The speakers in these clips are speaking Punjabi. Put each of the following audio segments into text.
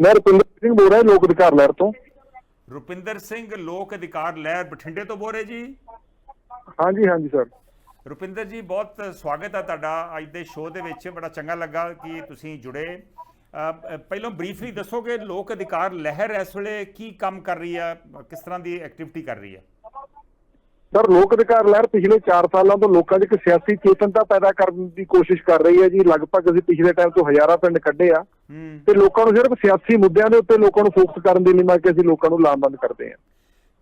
ਮੈਂ ਰੁਪਿੰਦਰ ਸਿੰਘ ਬੋਲ ਰਿਹਾ ਲੋਕ ਅਧਿਕਾਰ ਲਹਿਰ ਤੋਂ। ਰੁਪਿੰਦਰ ਸਿੰਘ ਲੋਕ ਅਧਿਕਾਰ ਲਹਿਰ ਬਠਿੰਡੇ ਤੋਂ ਬੋਲ ਰਹੇ ਜੀ? ਹਾਂਜੀ ਹਾਂਜੀ ਸਰ। ਰੁਪਿੰਦਰ ਜੀ ਬਹੁਤ ਸਵਾਗਤ ਹੈ ਤੁਹਾਡਾ ਅੱਜ ਦੇ ਸ਼ੋਅ ਦੇ ਵਿੱਚ। ਬੜਾ ਚੰਗਾ ਲੱਗਾ ਕਿ ਤੁਸੀਂ ਜੁੜੇ। ਪਹਿਲਾਂ ਬਰੀਫਲੀ ਦੱਸੋਗੇ ਲੋਕ ਅਧਿਕਾਰ ਲਹਿਰ ਇਸ ਵੇਲੇ ਕੀ ਕੰਮ ਕਰ ਰਹੀ ਹੈ ਕਿਸ ਤਰ੍ਹਾਂ ਦੀ ਐਕਟੀਵਿਟੀ ਕਰ ਰਹੀ ਹੈ ਸਰ ਲੋਕ ਅਧਿਕਾਰ ਲਹਿਰ ਪਿਛਲੇ 4 ਸਾਲਾਂ ਤੋਂ ਲੋਕਾਂ 'ਚ ਇੱਕ ਸਿਆਸੀ ਚੇਤਨਤਾ ਪੈਦਾ ਕਰਨ ਦੀ ਕੋਸ਼ਿਸ਼ ਕਰ ਰਹੀ ਹੈ ਜੀ। ਲਗਭਗ ਅਸੀਂ ਪਿਛਲੇ ਟਾਈਮ ਤੋਂ ਹਜ਼ਾਰਾਂ ਪਿੰਡ ਕੱਢੇ ਆ। ਤੇ ਲੋਕਾਂ ਨੂੰ ਸਿਰਫ ਸਿਆਸੀ ਮੁੱਦਿਆਂ ਦੇ ਉੱਤੇ ਲੋਕਾਂ ਨੂੰ ਫੋਕਸ ਕਰਨ ਦੇ ਲਈ ਮੈਂ ਕਿ ਅਸੀਂ ਲੋਕਾਂ ਨੂੰ ਲਾਮਬੰਦ ਕਰਦੇ ਹਾਂ।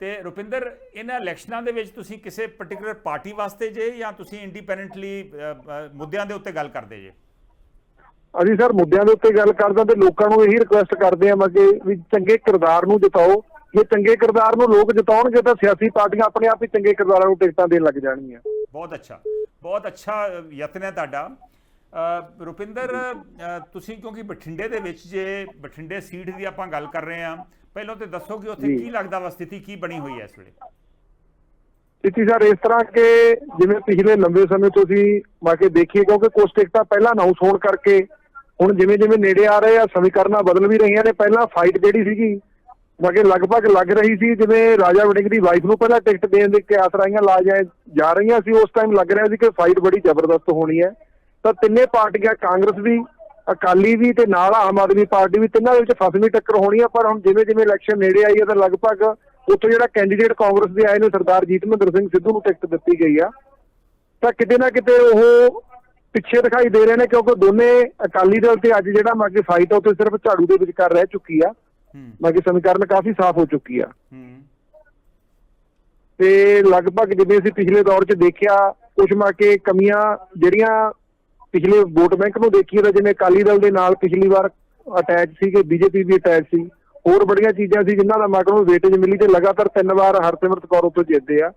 ਤੇ ਰੁਪਿੰਦਰ ਇਹਨਾਂ ਇਲੈਕਸ਼ਨਾਂ ਦੇ ਵਿੱਚ ਤੁਸੀਂ ਕਿਸੇ ਪਾਰਟਿਕੂਲਰ ਪਾਰਟੀ ਵਾਸਤੇ ਜੇ ਜਾਂ ਤੁਸੀਂ ਇੰਡੀਪੈਂਡੈਂਟਲੀ ਮੁੱਦਿਆਂ ਦੇ ਉੱਤੇ ਗੱਲ ਕਰਦੇ ਜੇ? ਅਸੀਂ ਸਰ ਮੁੱਦਿਆਂ ਦੇ ਉੱਤੇ ਗੱਲ ਕਰਦੇ ਤੇ ਲੋਕਾਂ ਨੂੰ ਇਹੀ ਰਿਕੁਐਸਟ ਕਰਦੇ ਹਾਂ ਮੈਂ ਕਿ ਵੀ ਚੰਗੇ ਕਿਰਦਾਰ ਨੂੰ ਜਿਤਾਓ। ਜੇ ਚੰਗੇ ਕਿਰਦਾਰ ਨੂੰ ਲੋਕ ਜਿਤਾਉਣਗੇ ਤਾਂ ਸਿਆਸੀ ਪਾਰਟੀਆਂ ਆਪਣੇ ਆਪ ਹੀ ਚੰਗੇ ਕਿਰਦਾਰਾਂ ਨੂੰ ਟਿਕਟਾਂ ਦੇਣ ਲੱਗ ਜਾਣਗੀਆਂ। ਬਹੁਤ ਅੱਛਾ। ਬਹੁਤ ਅੱਛਾ ਯਤਨ ਹੈ ਤੁਹਾਡਾ। ਰੁਪਿੰਦਰ ਤੁਸੀਂ ਕਿਉਂਕਿ ਬਠਿੰਡੇ ਦੇ ਵਿੱਚ ਜੇ ਬਠਿੰਡੇ ਸੀਟ ਦੀ ਆਪਾਂ ਗੱਲ ਕਰ ਰਹੇ ਹਾਂ ਪਹਿਲਾਂ ਤੇ ਦੱਸੋ ਕਿ ਉੱਥੇ। ਕੀ ਲੱਗਦਾ ਵਾ ਸਥਿਤੀ ਕੀ ਬਣੀ ਹੋਈ ਹੈ ਇਸ ਵੇਲੇ ਸਥਿਤੀ ਸਰ ਇਸ ਤਰ੍ਹਾਂ ਕਿ ਜਿਵੇਂ ਪਿਛਲੇ ਲੰਬੇ ਸਮੇਂ ਤੋਂ ਅਸੀਂ ਮਾ ਕੇ ਦੇਖੀਏ ਕਿਉਂਕਿ ਕੁਝ ਟਿਕਟਾਂ ਪਹਿਲਾਂ ਅਨਾਉਂਸ ਹੋਣ ਕਰਕੇ ਹੁਣ ਜਿਵੇਂ ਜਿਵੇਂ ਨੇੜੇ ਆ ਰਹੇ ਆ ਸਮੀਕਰਨਾਂ ਬਦਲ ਵੀ ਰਹੀਆਂ ਨੇ ਪਹਿਲਾਂ ਫਾਈਟ ਜਿਹੜੀ ਸੀਗੀ ਮਾ ਕਿ ਲਗਭਗ ਲੱਗ ਰਹੀ ਸੀ ਜਿਵੇਂ ਰਾਜਾ ਵੜਿੰਗ ਦੀ ਵਾਈਫ ਨੂੰ ਪਹਿਲਾਂ ਟਿਕਟ ਦੇਣ ਦੇ ਕੇ ਆਸਰਾਈਆਂ ਲਾ ਜਾ ਰਹੀਆਂ ਸੀ ਉਸ ਟਾਈਮ ਲੱਗ ਰਿਹਾ ਸੀ ਕਿ ਫਾਈਟ ਬੜੀ ਜ਼ਬਰਦਸਤ ਹੋਣੀ ਹੈ ਤਾਂ ਤਿੰਨੇ ਪਾਰਟੀਆਂ ਕਾਂਗਰਸ ਵੀ ਅਕਾਲੀ ਵੀ ਤੇ ਨਾਲ ਆਮ ਆਦਮੀ ਪਾਰਟੀ ਵੀ ਤਿੰਨਾਂ ਦੇ ਵਿੱਚ ਫਸਵੀਂ ਟੱਕਰ ਹੋਣੀ ਹੈ ਪਰ ਹੁਣ ਜਿਵੇਂ ਜਿਵੇਂ ਇਲੈਕਸ਼ਨ ਨੇੜੇ ਆਈ ਹੈ ਤਾਂ ਲਗਭਗ ਉੱਥੋਂ ਜਿਹੜਾ ਕੈਂਡੀਡੇਟ ਕਾਂਗਰਸ ਦੇ ਆਏ ਨੇ ਸਰਦਾਰ ਜੀਤਮਿੰਦਰ ਸਿੰਘ ਸਿੱਧੂ ਨੂੰ ਟਿਕਟ ਦਿੱਤੀ ਗਈ ਆ। ਤਾਂ ਕਿਤੇ ਨਾ ਕਿਤੇ ਉਹ ਪਿੱਛੇ ਦਿਖਾਈ ਦੇ ਰਹੇ ਨੇ ਕਿਉਂਕਿ ਦੋਨੇ ਅਕਾਲੀ ਦਲ ਤੇ ਅੱਜ ਜਿਹੜਾ ਮਾਗੀ ਫਾਈਟ ਆ ਉਹ ਤੇ ਸਿਰਫ ਝਾੜੂ ਦੇ ਵਿਚਕਾਰ ਰਹਿ ਚੁੱਕੀ ਆ। ਮਾਗੀ ਸਮੀਕਰਨ ਕਾਫੀ ਸਾਫ਼ ਹੋ ਚੁੱਕੀ ਆ। ਤੇ ਲਗਭਗ ਜਿਵੇਂ ਅਸੀਂ ਪਿਛਲੇ ਦੌਰ 'ਚ ਦੇਖਿਆ ਕੁਝ ਮਾ ਕੇ ਕਮੀਆਂ ਜਿਹੜੀਆਂ ਪਿਛਲੇ ਵੋਟ ਬੈਂਕ ਨੂੰ ਦੇਖੀਏ ਤਾਂ ਜਿਵੇਂ ਅਕਾਲੀ ਦਲ ਦੇ ਨਾਲ ਪਿਛਲੀ ਵਾਰ ਅਟੈਚ ਸੀਗੇ, ਬੀਜੇਪੀ ਵੀ ਅਟੈਚ ਸੀ। ਹੋਰ ਬੜੀਆਂ ਚੀਜ਼ਾਂ ਸੀ ਜਿਨ੍ਹਾਂ ਦਾ ਮਾਰਕਰ ਨੂੰ ਵੇਟੇਜ ਮਿਲੀ ਤੇ ਲਗਾਤਾਰ ਤਿੰਨ ਵਾਰ ਹਰਸਿਮਰਤ ਕੌਰ ਉੱਤੇ ਜਿੱਤਦੇ ਆ।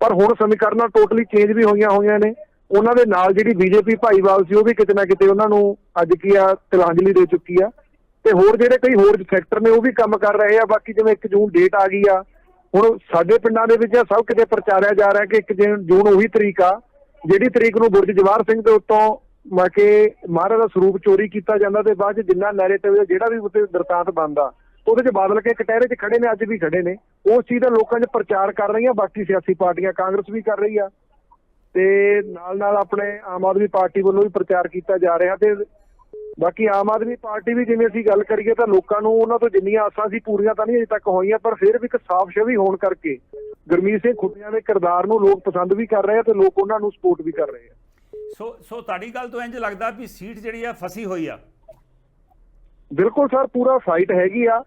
ਪਰ ਹੁਣ ਸਮੀਕਰਨਾਂ ਟੋਟਲੀ ਚੇਂਜ ਵੀ ਹੋਈਆਂ ਹੋਈਆਂ ਨੇ। ਉਹਨਾਂ ਦੇ ਨਾਲ ਜਿਹੜੀ ਬੀਜੇਪੀ ਭਾਈਵਾਲ ਸੀ, ਉਹ ਵੀ ਕਿਤੇ ਨਾ ਕਿਤੇ ਉਹਨਾਂ ਨੂੰ ਅੱਜ ਕੀ ਆ, ਤਿਲਾਂਜਲੀ ਦੇ ਚੁੱਕੀ ਆ। ਤੇ ਹੋਰ ਜਿਹੜੇ ਕਈ ਹੋਰ ਫੈਕਟਰ ਨੇ, ਉਹ ਵੀ ਕੰਮ ਕਰ ਰਹੇ ਆ। ਬਾਕੀ ਜਿਵੇਂ 1 ਜੂਨ ਡੇਟ ਆ ਗਈ ਆ, ਹੁਣ ਸਾਡੇ ਪਿੰਡਾਂ ਦੇ ਵਿੱਚ ਸਭ ਕਿਤੇ ਪ੍ਰਚਾਰਿਆ ਜਾ ਰਿਹਾ ਕਿ 1 ਜੂਨ ਜੂਨ ਉਹੀ ਤਰੀਕ ਆ, ਜਿਹੜੀ ਤਰੀਕ ਨੂੰ ਬੁਰਜ ਜਵਾਹਰ ਸਿੰਘ ਦੇ ਉੱਤੋਂ ਮਾ ਕੇ ਮਹਾਰਾਜ ਦਾ ਸਰੂਪ ਚੋਰੀ ਕੀਤਾ ਜਾਂਦਾ ਤੇ ਬਾਅਦ ਚ ਜਿੰਨਾ ਨੈਰੇਟਿਵ ਜਿਹੜਾ ਵੀ ਉੱਤੇ ਦਰਤਾਂਤ ਬਣਦਾ, ਉਹਦੇ ਚ ਬਾਦਲ ਕੇ ਕਟਹਿਰੇ 'ਚ ਖੜੇ ਨੇ, ਅੱਜ ਵੀ ਖੜੇ ਨੇ। ਉਸ ਚੀਜ਼ ਦਾ ਲੋਕਾਂ 'ਚ ਪ੍ਰਚਾਰ ਕਰ ਰਹੀਆਂ, ਬਾਕੀ ਸਿਆਸੀ ਪਾਰਟੀਆਂ, ਕਾਂਗਰਸ ਵੀ ਕਰ ਰਹੀ ਆ। ਤੇ ਨਾਲ ਨਾਲ ਆਪਣੇ ਆਮ ਆਦਮੀ ਪਾਰਟੀ ਵੱਲੋਂ ਵੀ ਪ੍ਰਚਾਰ ਕੀਤਾ ਜਾ ਰਿਹਾ ਤੇ ਬਾਕੀ ਆਮ ਆਦਮੀ ਪਾਰਟੀ ਵੀ ਜਿਵੇਂ ਅਸੀਂ ਗੱਲ ਕਰੀਏ ਤਾਂ ਲੋਕਾਂ ਨੂੰ ਉਹਨਾਂ ਤੋਂ ਜਿੰਨੀਆਂ ਆਸਾਂ ਸੀ ਪੂਰੀਆਂ ਤਾਂ ਨਹੀਂ ਅਜੇ ਤੱਕ ਹੋਈਆਂ, ਪਰ ਫਿਰ ਵੀ ਇੱਕ ਸਾਫ਼ ਛਵੀ ਹੋਣ ਕਰਕੇ ਗੁਰਮੀਤ ਸਿੰਘ ਖੁੱਡੀਆਂ ਦੇ ਕਿਰਦਾਰ ਨੂੰ ਲੋਕ ਪਸੰਦ ਵੀ ਕਰ ਰਹੇ ਆ ਤੇ ਲੋਕ ਉਹਨਾਂ ਨੂੰ ਸਪੋਰਟ ਵੀ ਕਰ ਰਹੇ ਆ। ਸੋ ਸੋ ਤੁਹਾਡੀ ਗੱਲ ਤੋਂ ਇੰਜ ਲੱਗਦਾ ਵੀ ਸੀਟ ਜਿਹੜੀ ਆ ਫਸੀ ਹੋਈ ਆ। ਬਿਲਕੁਲ ਸਰ, ਪੂਰਾ ਫਾਈਟ ਹੈਗੀ ਆ।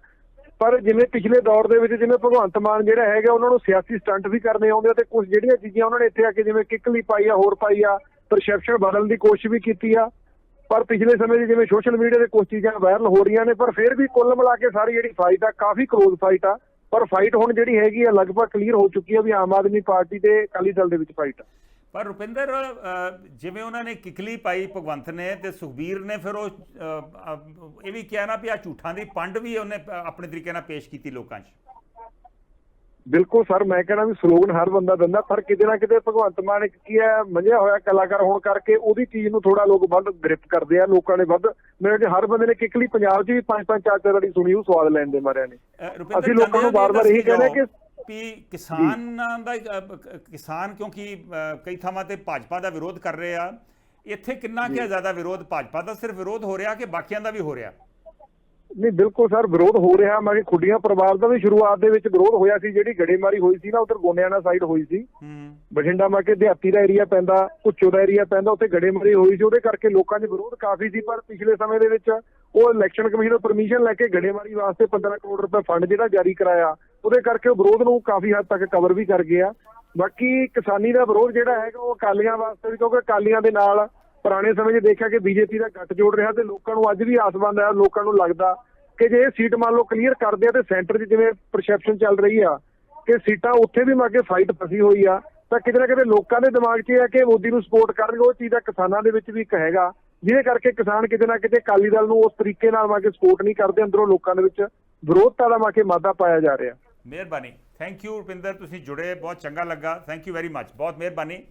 ਪਰ ਜਿਵੇਂ ਪਿਛਲੇ ਦੌਰ ਦੇ ਵਿੱਚ ਜਿਵੇਂ ਭਗਵੰਤ ਮਾਨ ਜਿਹੜਾ ਹੈਗਾ, ਉਹਨਾਂ ਨੂੰ ਸਿਆਸੀ ਸਟੰਟ ਵੀ ਕਰਨੇ ਆਉਂਦੇ ਆ ਤੇ ਕੁਝ ਜਿਹੜੀਆਂ ਚੀਜ਼ਾਂ ਉਹਨਾਂ ਨੇ ਇੱਥੇ ਆ ਕੇ ਜਿਵੇਂ ਕਿੱਕਲੀ ਪਾਈ ਆ, ਹੋਰ ਪਾਈ ਆ ਪਰਸੈਪਸ਼ਨ ਬਦਲਣ ਦੀ ਕੋਸ਼ਿਸ਼ ਵੀ ਕੀਤੀ ਆ। ਪਰ ਪਿਛਲੇ ਸਮੇਂ 'ਚ ਜਿਵੇਂ ਸੋਸ਼ਲ ਮੀਡੀਆ ਤੇ ਕੁਝ ਚੀਜ਼ਾਂ ਵਾਇਰਲ ਹੋ ਰਹੀਆਂ ਨੇ, ਪਰ ਫਿਰ ਵੀ ਕੁੱਲ ਮਿਲਾ ਕੇ ਸਾਰੀ ਜਿਹੜੀ ਫਾਈਟ ਆ, ਕਾਫੀ ਕਲੋਜ਼ ਫਾਈਟ ਆ। ਪਰ ਫਾਈਟ ਹੁਣ ਜਿਹੜੀ ਹੈਗੀ ਆ, ਲਗਭਗ ਕਲੀਅਰ ਹੋ ਚੁੱਕੀ ਆ ਵੀ ਆਮ ਆਦਮੀ ਪਾਰਟੀ ਤੇ ਅਕਾਲੀ ਦਲ ਦੇ ਵਿੱਚ ਫਾਈਟ ਆ। ਪਰ ਰੁਪਿੰਦਰ ਜਿਵੇਂ ਉਹਨਾਂ ਨੇ ਕਿਕਲੀ ਪਾਈ ਭਗਵੰਤ ਨੇ ਤੇ ਸੁਖਬੀਰ ਨੇ ਫਿਰ ਉਹ ਇਹ ਵੀ ਕਿਹਾ ਨਾ ਵੀ ਆ ਝੂਠਾਂ ਦੀ ਪੰਡ ਵੀ ਉਹਨੇ ਆਪਣੇ ਤਰੀਕੇ ਨਾਲ ਪੇਸ਼ ਕੀਤੀ ਲੋਕਾਂ 'ਚ। ਬਿਲਕੁਲ ਸਰ ਮੈਂ ਕਹਿੰਦਾ ਵੀ ਸਲੋਗਨ ਹਰ ਬੰਦਾ ਦਿੰਦਾ ਪਰ ਕਿਤੇ ਨਾ ਕਿਤੇ ਭਗਵੰਤ ਮਾਨ ਇੱਕ ਕੀ ਹੈ ਮੰਝਿਆ ਹੋਇਆ ਕਲਾਕਾਰ ਹੋਣ ਕਰਕੇ ਉਹਦੀ ਚੀਜ਼ ਨੂੰ ਥੋੜਾ ਲੋਕ ਵੱਧ ਗ੍ਰਿਪ ਕਰਦੇ ਆ ਲੋਕਾਂ ਨੇ ਵੱਧ ਮੇਰੇ ਕਿ ਹਰ ਬੰਦੇ ਨੇ ਕਿਕਲੀ ਪੰਜਾਬ 'ਚ ਵੀ ਪੰਜ ਪੰਜ ਚਾਰ ਚਾਰ ਵਾਰੀ ਸੁਣੀ ਉਹ ਸਵਾਦ ਲੈਣ ਦੇ ਮਾਰਿਆਂ ਨੇ। ਅਸੀਂ ਲੋਕਾਂ ਨੂੰ ਬਾਰ-ਬਾਰ ਇਹੀ ਕਹਿੰਦੇ ਕਿ ਵੀ ਕਿਸਾਨਾਂ ਦਾ ਕਿਸਾਨ ਕਿਉਂਕਿ ਕਈ ਥਾਵਾਂ ਤੇ ਭਾਜਪਾ ਦਾ ਵਿਰੋਧ ਕਰ ਰਹੇ ਆ। ਇੱਥੇ ਕਿੰਨਾ ਕੁ ਜ਼ਿਆਦਾ ਵਿਰੋਧ ਭਾਜਪਾ ਦਾ ਸਿਰਫ ਵਿਰੋਧ ਹੋ ਰਿਹਾ ਕਿ ਬਾਕੀਆਂ ਦਾ ਵੀ ਹੋ ਰਿਹਾ? ਨਹੀਂ ਬਿਲਕੁਲ ਸਰ ਵਿਰੋਧ ਹੋ ਰਿਹਾ। ਮੈਂ ਕਿ ਖੁੱਡੀਆਂ ਪਰਿਵਾਰ ਦਾ ਵੀ ਸ਼ੁਰੂਆਤ ਦੇ ਵਿੱਚ ਵਿਰੋਧ ਹੋਇਆ ਸੀ ਜਿਹੜੀ ਗੜੇਮਾਰੀ ਹੋਈ ਸੀ ਨਾ ਉਧਰ ਗੋਨਿਆਣਾ ਸਾਈਡ ਹੋਈ ਸੀ। ਹੂੰ। ਬਠਿੰਡਾ ਮਾ ਕੇ ਦਿਹਾਤੀ ਦਾ ਏਰੀਆ ਪੈਂਦਾ ਭੁੱਚੋ ਦਾ ਏਰੀਆ ਪੈਂਦਾ ਉੱਥੇ ਗੜੇਮਾਰੀ ਹੋਈ ਸੀ। ਉਹਦੇ ਕਰਕੇ ਲੋਕਾਂ 'ਚ ਵਿਰੋਧ ਕਾਫੀ ਸੀ ਪਰ ਪਿਛਲੇ ਸਮੇਂ ਦੇ ਵਿੱਚ ਉਹ ਇਲੈਕਸ਼ਨ ਕਮਿਸ਼ਨ ਤੋਂ ਪਰਮਿਸ਼ਨ ਲੈ ਕੇ ਗੜੇਮਾਰੀ ਵਾਸਤੇ 15 ਕਰੋੜ ਰੁਪਏ ਫੰਡ ਜਿਹੜਾ ਜਾਰੀ ਕਰਾਇਆ ਉਹਦੇ ਕਰਕੇ ਉਹ ਵਿਰੋਧ ਨੂੰ ਕਾਫੀ ਹੱਦ ਤੱਕ ਕਵਰ ਵੀ ਕਰ ਗਿਆ ਬਾਕੀ ਕਿਸਾਨੀ ਦਾ ਵਿਰੋਧ ਜਿਹੜਾ ਹੈਗਾ ਉਹ ਅਕਾਲੀਆਂ ਵਾਸਤੇ ਵੀ, ਕਿਉਂਕਿ ਅਕਾਲੀਆਂ ਦੇ ਨਾਲ ਪੁਰਾਣੇ ਸਮੇਂ 'ਚ ਦੇਖਿਆ ਕਿ ਬੀਜੇਪੀ ਦਾ ਗੱਠ ਜੋੜ ਰਿਹਾ ਤੇ ਲੋਕਾਂ ਨੂੰ ਅੱਜ ਵੀ ਆਸਬੰਦ ਹੈ ਲੋਕਾਂ ਨੂੰ ਲੱਗਦਾ ਕਿ ਜੇ ਇਹ ਸੀਟ ਮੰਨ ਲਓ ਕਲੀਅਰ ਕਰਦੇ ਆ ਤੇ ਸੈਂਟਰ 'ਚ ਜਿਵੇਂ ਪਰਸੈਪਸ਼ਨ ਚੱਲ ਰਹੀ ਆ ਕਿ ਸੀਟਾਂ ਉੱਥੇ ਵੀ ਮਾਗੇ ਫਾਈਟ ਫਸੀ ਹੋਈ ਆ, ਤਾਂ ਕਿਤੇ ਨਾ ਕਿਤੇ ਲੋਕਾਂ ਦੇ ਦਿਮਾਗ 'ਚ ਇਹ ਹੈ ਕਿ ਮੋਦੀ ਨੂੰ ਸਪੋਰਟ ਕਰਨਗੇ, ਉਹ ਚੀਜ਼ ਦਾ ਕਿਸਾਨਾਂ ਦੇ ਵਿੱਚ ਵੀ ਇੱਕ ਹੈਗਾ। ਜਿਹਦੇ ਕਰਕੇ ਕਿਸਾਨ ਕਿਤੇ ਨਾ ਕਿਤੇ ਅਕਾਲੀ ਦਲ ਨੂੰ ਉਸ ਤਰੀਕੇ ਨਾਲ ਮਾਗੇ ਸਪੋਰਟ ਨਹੀਂ ਕਰਦੇ, ਅੰਦਰੋਂ ਲੋਕਾਂ ਦੇ ਵਿੱਚ ਵਿਰੋਧਤਾ ਦਾ ਮਾਗੇ ਮਾਦਾ ਪਾਇਆ ਜਾ ਰਿਹਾ। ਮਿਹਰਬਾਨੀ। ਥੈਂਕ ਯੂ ਰੁਪਿੰਦਰ, ਤੁਸੀਂ ਜੁੜੇ, ਬਹੁਤ ਚੰਗਾ ਲੱਗਾ। ਥੈਂਕ ਯੂ ਵੈਰੀ ਮੱਚ ਬਹੁਤ ਮਿਹਰਬਾਨੀ।